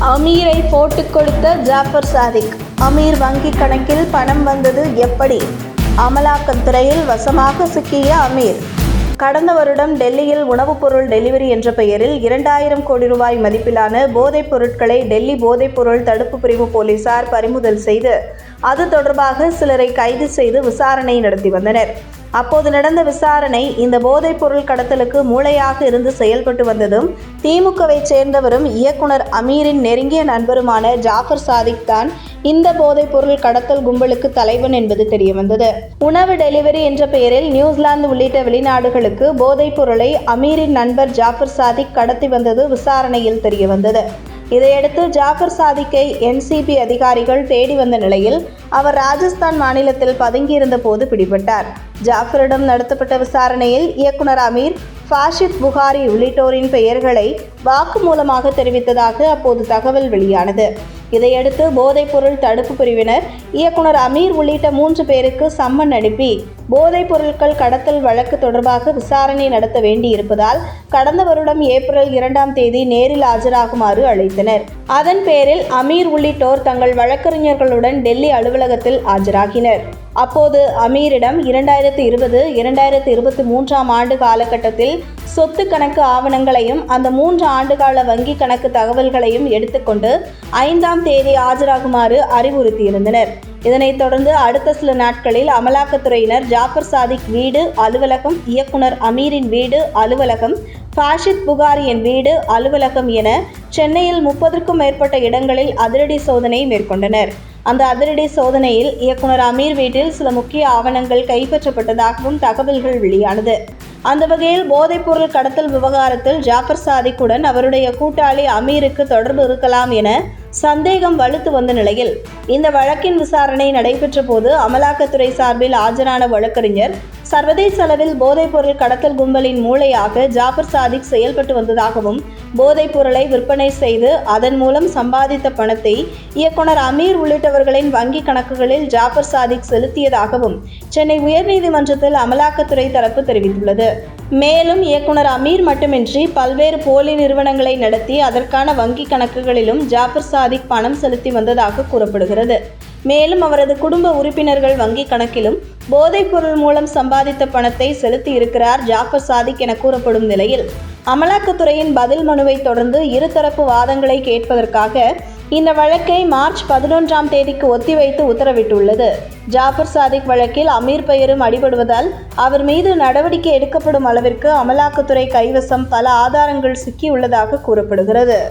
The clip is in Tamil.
அமீரை போட்டுக் கொடுத்த ஜாஃபர் சாதிக். அமீர் வங்கி கணக்கில் பணம் வந்தது எப்படி? அமலாக்கத்துறையில் வசமாக சிக்கிய அமீர். கடந்த வருடம் டெல்லியில் உணவுப் பொருள் டெலிவரி என்ற பெயரில் இரண்டாயிரம் கோடி ரூபாய் மதிப்பிலான போதைப் பொருட்களை டெல்லி போதைப் பொருள் தடுப்பு பிரிவு போலீசார் பறிமுதல் செய்து அது தொடர்பாக சிலரை கைது செய்து விசாரணை நடத்தி வந்தனர். அப்போது நடந்த விசாரணை இந்த போதைப் பொருள் கடத்தலுக்கு மூளையாக இருந்து செயல்பட்டு வந்ததும் திமுகவை சேர்ந்தவரும் இயக்குனர் அமீரின் நெருங்கிய நண்பருமான ஜாஃபர் சாதிக் தான் இந்த போதைப் பொருள் கடத்தல் கும்பலுக்கு தலைவன் என்பது தெரியவந்தது. உணவு டெலிவரி என்ற பெயரில் நியூசிலாந்து உள்ளிட்ட வெளிநாடுகளுக்கு போதைப் பொருளை அமீரின் நண்பர் ஜாஃபர் சாதிக் கடத்தி வந்தது விசாரணையில் தெரியவந்தது. இதையடுத்து ஜாஃபர் சாதிக்கை என்சிபி அதிகாரிகள் தேடி வந்த நிலையில் அவர் ராஜஸ்தான் மாநிலத்தில் பதுங்கியிருந்த போது பிடிபட்டார். ஜாஃபரிடம் நடத்தப்பட்ட விசாரணையில் இயக்குனர் அமீர் ஃபாஷித் புகாரி உள்ளிட்டோரின் பெயர்களை வாக்குமூலமாக தெரிவித்ததாக அப்போது தகவல் வெளியானது. இதையடுத்து போதைப்பொருள் தடுப்பு பிரிவினர் இயக்குனர் அமீர் உள்ளிட்ட மூன்று பேருக்கு சம்மன் அனுப்பி போதைப் பொருட்கள் கடத்தல் வழக்கு தொடர்பாக விசாரணை நடத்த வேண்டியிருப்பதால் கடந்த வருடம் ஏப்ரல் இரண்டாம் தேதி நேரில் ஆஜராகுமாறு அழைத்தனர். அதன் பேரில் அமீர் உள்ளிட்டோர் தங்கள் வழக்கறிஞர்களுடன் டெல்லி அலுவலகத்தில் ஆஜராகினர். அப்போது அமீரிடம் இரண்டாயிரத்தி இருபது இரண்டாயிரத்தி இருபத்தி மூன்றாம் ஆண்டு காலகட்டத்தில் சொத்து கணக்கு ஆவணங்களையும் அந்த மூன்று ஆண்டுகால வங்கி கணக்கு தகவல்களையும் எடுத்துக்கொண்டு ஐந்தாம் தேதி ஆஜராகுமாறு அறிவுறுத்தியிருந்தனர். இதனைத் தொடர்ந்து அடுத்த சில நாட்களில் அமலாக்கத்துறையினர் ஜாஃபர் சாதிக் வீடு அலுவலகம் இயக்குனர் அமீரின் வீடு அலுவலகம் ஃபாஷித் புகாரியின் வீடு அலுவலகம் என சென்னையில் முப்பதற்கும் மேற்பட்ட இடங்களில் அதிரடி சோதனை மேற்கொண்டனர். அந்த அதிரடி சோதனையில் இயக்குனர் அமீர் வீட்டில் சில முக்கிய ஆவணங்கள் கைப்பற்றப்பட்டதாகவும் தகவல்கள் வெளியானது. அந்த வகையில் போதைப்பொருள் கடத்தல் விவகாரத்தில் ஜாஃபர் சாதிக்குடன் அவருடைய கூட்டாளி அமீருக்கு தொடர்பு இருக்கலாம் என சந்தேகம் வலுத்து வந்த நிலையில் இந்த வழக்கின் விசாரணை நடைபெற்ற போது அமலாக்கத்துறை சார்பில் ஆஜரான வழக்கறிஞர் சர்வதேச அளவில் போதைப்பொருள் கடத்தல் கும்பலின் மூளையாக ஜாபர் சாதிக் செயல்பட்டு வந்ததாகவும் போதைப் பொருளை விற்பனை செய்து அதன் மூலம் சம்பாதித்த பணத்தை இயக்குனர் அமீர் உள்ளிட்டவர்களின் வங்கி கணக்குகளில் ஜாபர் சாதிக் செலுத்தியதாகவும் சென்னை உயர்நீதிமன்றத்தில் அமலாக்கத்துறை தரப்பு தெரிவித்துள்ளது. மேலும் இயக்குனர் அமீர் மட்டுமின்றி பல்வேறு போலி நிறுவனங்களை நடத்தி அதற்கான வங்கி கணக்குகளிலும் ஜாஃபர் சாதிக் பணம் செலுத்தி வந்ததாக கூறப்படுகிறது. மேலும் அவரது குடும்ப உறுப்பினர்கள் வங்கி கணக்கிலும் போதைப் பொருள் மூலம் சம்பாதித்த பணத்தை செலுத்தி இருக்கிறார் ஜாஃபர் சாதிக் என கூறப்படும் நிலையில் அமலாக்கத்துறையின் பதில் மனுவை தொடர்ந்து இருதரப்பு வாதங்களை கேட்பதற்காக இந்த வழக்கை மார்ச் பதினொன்றாம் தேதிக்கு ஒத்திவைத்து உத்தரவிட்டுள்ளது. ஜாஃபர் சாதிக் வழக்கில் அமீர் பெயரும் அடிபடுவதால் அவர் மீது நடவடிக்கை எடுக்கப்படும் அளவிற்கு அமலாக்கத்துறை கைவசம் பல ஆதாரங்கள் சிக்கியுள்ளதாக கூறப்படுகிறது.